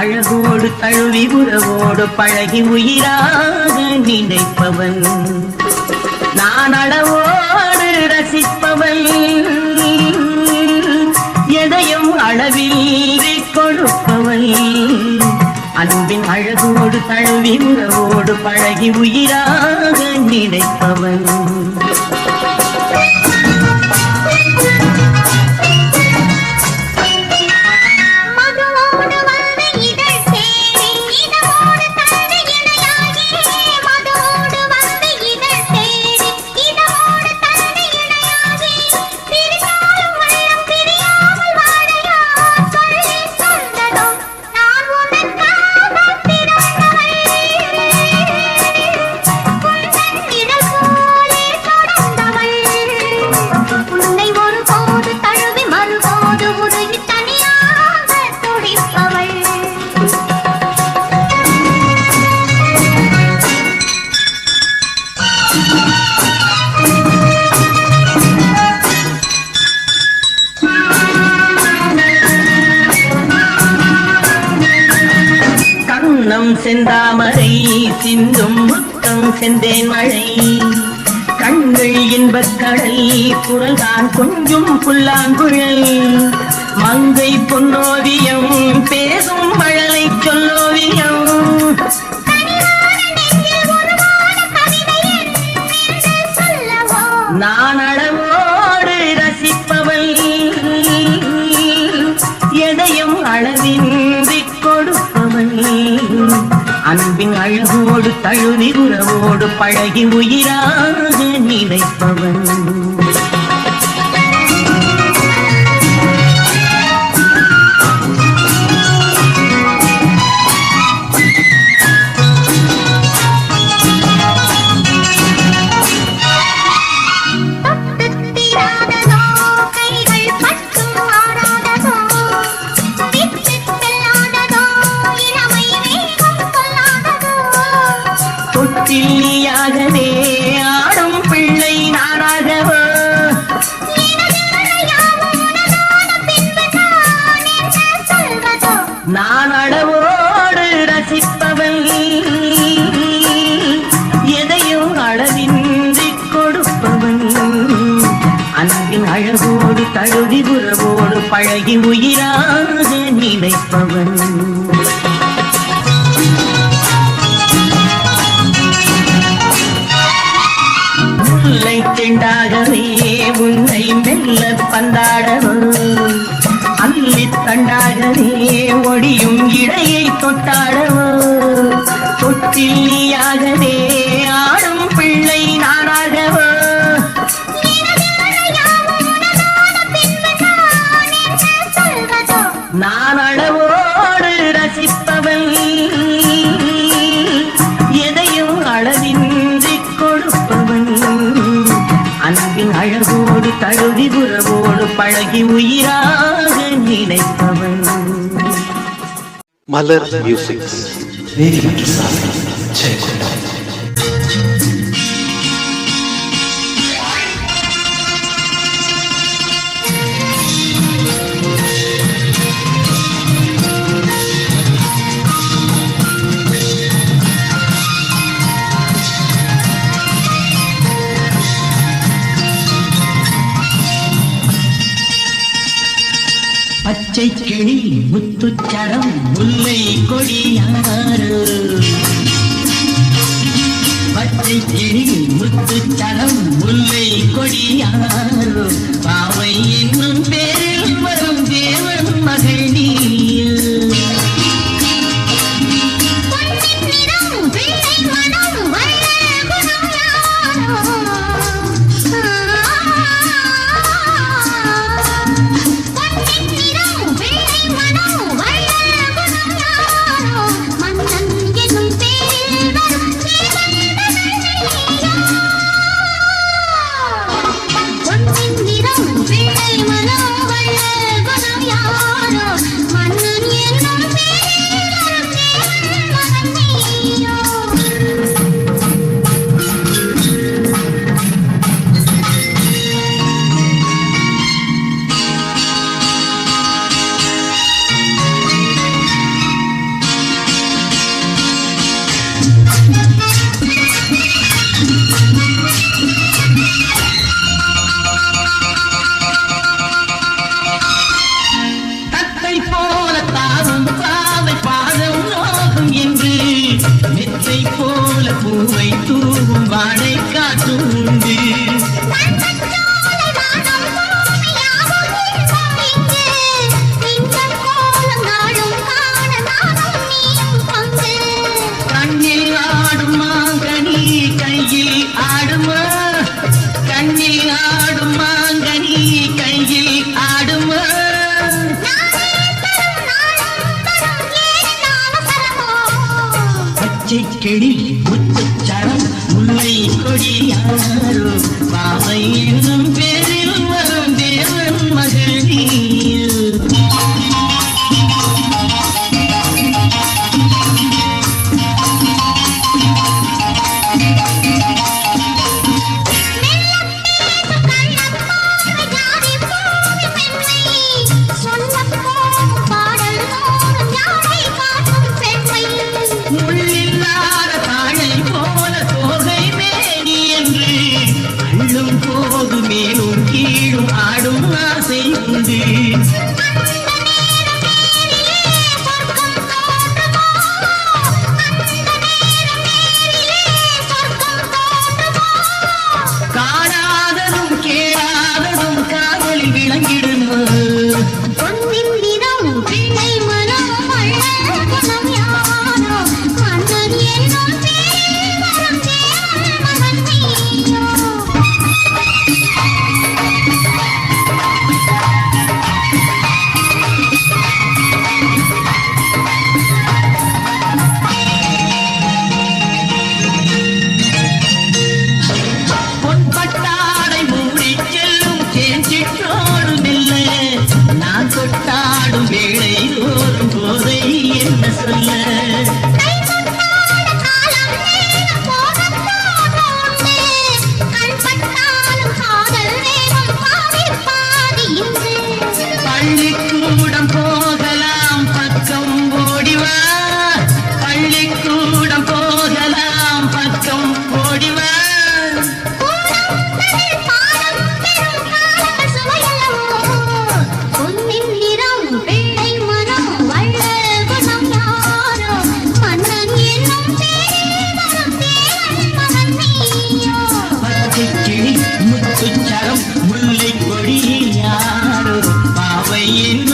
அழகோடு தழுவி உறவோடு பழகி உயிராக நினைப்பவன். நான் அளவோடு ரசிப்பவன். எதையும் அளவில் கொடுப்பவன். அன்பின் அழகோடு தழுவி உறவோடு பழகி உயிராக நினைப்பவன். கண்ணம் செந்தாமரை சிந்தும் முத்தம் செந்தேன் மழை. கண்கள் இன்பக் கடல் குரல்தான் கொஞ்சம் புல்லாங்குழல். மங்கை பொன்னோவியம் பேசும் மழலை சொல்லோவியம். நான் அழகோடு உறவோடு பழகி உயிராக நினைப்பவன். நான் அளவோடு ரசிப்பவன். எதையும் அளவின்றி கொடுப்பவன். அன்பின் அழகோடு தழுதி உறவோடு பழகி உயிராக நினைப்பவன். முல்லை திண்டாகவே உன்னை மெல்ல பந்தாடவோ அள்ளி தண்டாகவே ஒடியும் இடையை தொட்டாடவோ? தொட்டில்லியாகவே ஆடும் பிள்ளை நானாகவோ? நான் அளவோடு ரசிப்பவள் எதையும் அளவின்றி கொடுப்பவன். அன்பின் அழகோடு தழுதி உறவோடு பழகி உயிராக நினைப்பவள் மலர் மியூசிக் நீதிமன்ற சாசனம் ஜெயக்குமார். பச்சை கிளி முத்துச்சரம் முல்லை கொடியாறு. பச்சை கிளி முத்துச்சரம் முல்லை கொடியாறு. பாவை என்னும் பேரில் வரும் தேவன் மகள் தூவும் வாடை காத்தும் உண்டு கண்ணில் ஆடுமா கனி கையில் ஆடுமா Thank you. கள்ளி தாயின்